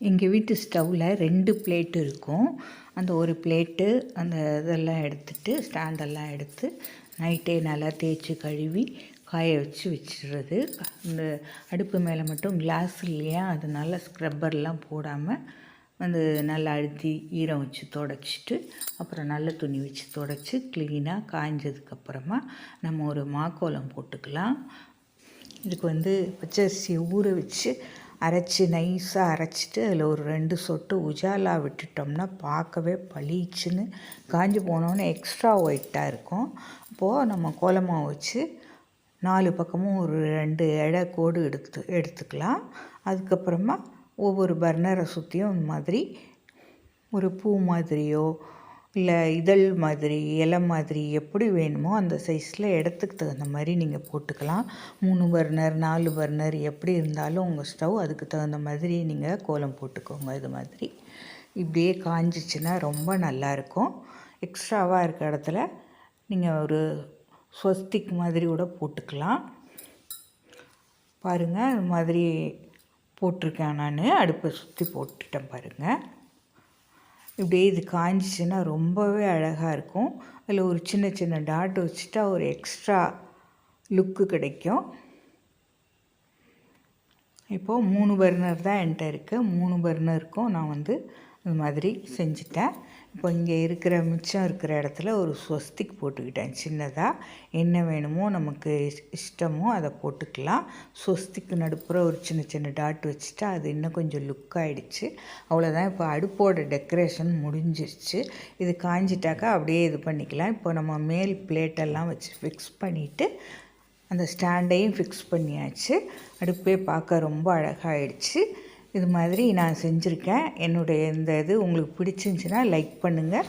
எங்கள் வீட்டு ஸ்டவ்வில் ரெண்டு பிளேட்டு இருக்கும். அந்த ஒரு பிளேட்டு அந்த இதெல்லாம் எடுத்துட்டு ஸ்டாண்டெல்லாம் எடுத்து நைட்டே நல்லா தேய்ச்சி கழுவி காய வச்சு வச்சிடுறது இந்த அடுப்பு மேலே மட்டும் கிளாஸ் இல்லையா? அதனால ஸ்க்ரப்பர்லாம் போடாமல் வந்து நல்லா அழுத்தி ஈரம் வச்சு தொடச்சிட்டு அப்புறம் நல்ல துணி வச்சு தொடச்சி க்ளீனாக காய்ஞ்சதுக்கப்புறமா நம்ம ஒரு மாக்கோலம் போட்டுக்கலாம். இதுக்கு வந்து பச்சரிசியை ஊற வச்சு அரைச்சி நைஸாக அரைச்சிட்டு அதில் ஒரு ரெண்டு சொட்டு உஜாலா விட்டுட்டோம்னா பார்க்கவே பளிச்சுன்னு காஞ்சி போனோன்னே எக்ஸ்ட்ரா ஒயிட்டாக இருக்கும். அப்போது நம்ம கோலமாக வச்சு நாலு பக்கமும் ஒரு ரெண்டு எடை கோடு எடுத்து எடுத்துக்கலாம். அதுக்கப்புறமா ஒவ்வொரு பர்னரை சுற்றியும் இந்த மாதிரி ஒரு பூ மாதிரியோ இல்லை இதழ் மாதிரி இலை மாதிரி எப்படி வேணுமோ அந்த சைஸில் இடத்துக்கு தகுந்த மாதிரி நீங்கள் போட்டுக்கலாம். மூணு பர்னர் நாலு பர்னர் எப்படி இருந்தாலும் உங்கள் ஸ்டவ் அதுக்கு தகுந்த மாதிரி நீங்கள் கோலம் போட்டுக்கோங்க இது மாதிரி. இப்படியே காஞ்சிச்சுன்னா ரொம்ப நல்லாயிருக்கும் எக்ஸ்ட்ராவாக இருக்க இடத்துல நீங்கள் ஒரு ஸ்வஸ்திக் மாதிரி கூட போட்டுக்கலாம். பாருங்கள் இது மாதிரி போட்டிருக்கேன் நான். அடுப்பை சுற்றி போட்டுட்டேன் பாருங்கள் இப்படியே இது காஞ்சிச்சுன்னா ரொம்பவே அழகாக இருக்கும். அதில் ஒரு சின்ன சின்ன டாட் வச்சுட்டா ஒரு எக்ஸ்ட்ரா லுக்கு கிடைக்கும். இப்போது மூணு பர்னர் தான் என்கிட்ட இருக்குது மூணு பர்னருக்கும் நான் வந்து இது மாதிரி செஞ்சுட்டேன். இப்போ இங்கே இருக்கிற மிச்சம் இருக்கிற இடத்துல ஒரு ஸ்வஸ்திக் போட்டுக்கிட்டேன். சின்னதாக என்ன வேணுமோ நமக்கு இஷ்டமோ அதை போட்டுக்கலாம். ஸ்வஸ்திக்கு நடுப்புற ஒரு சின்ன சின்ன டாட் வச்சுட்டா அது இன்னும் கொஞ்சம் லுக் ஆகிடுச்சு அவ்வளோதான் இப்போ அடுப்போட டெக்கரேஷன் முடிஞ்சிருச்சு. இது காஞ்சிட்டாக்கா அப்படியே இது பண்ணிக்கலாம். இப்போ நம்ம மேல் பிளேட்டெல்லாம் வச்சு ஃபிக்ஸ் பண்ணிவிட்டு அந்த ஸ்டாண்டையும் ஃபிக்ஸ் பண்ணியாச்சு. அடுப்பே பார்க்க ரொம்ப அழகாகிடுச்சு இது மாதிரி நான் செஞ்சுருக்கேன். என்னுடைய இந்த இது உங்களுக்கு பிடிச்சிருந்துச்சின்னா லைக் பண்ணுங்கள்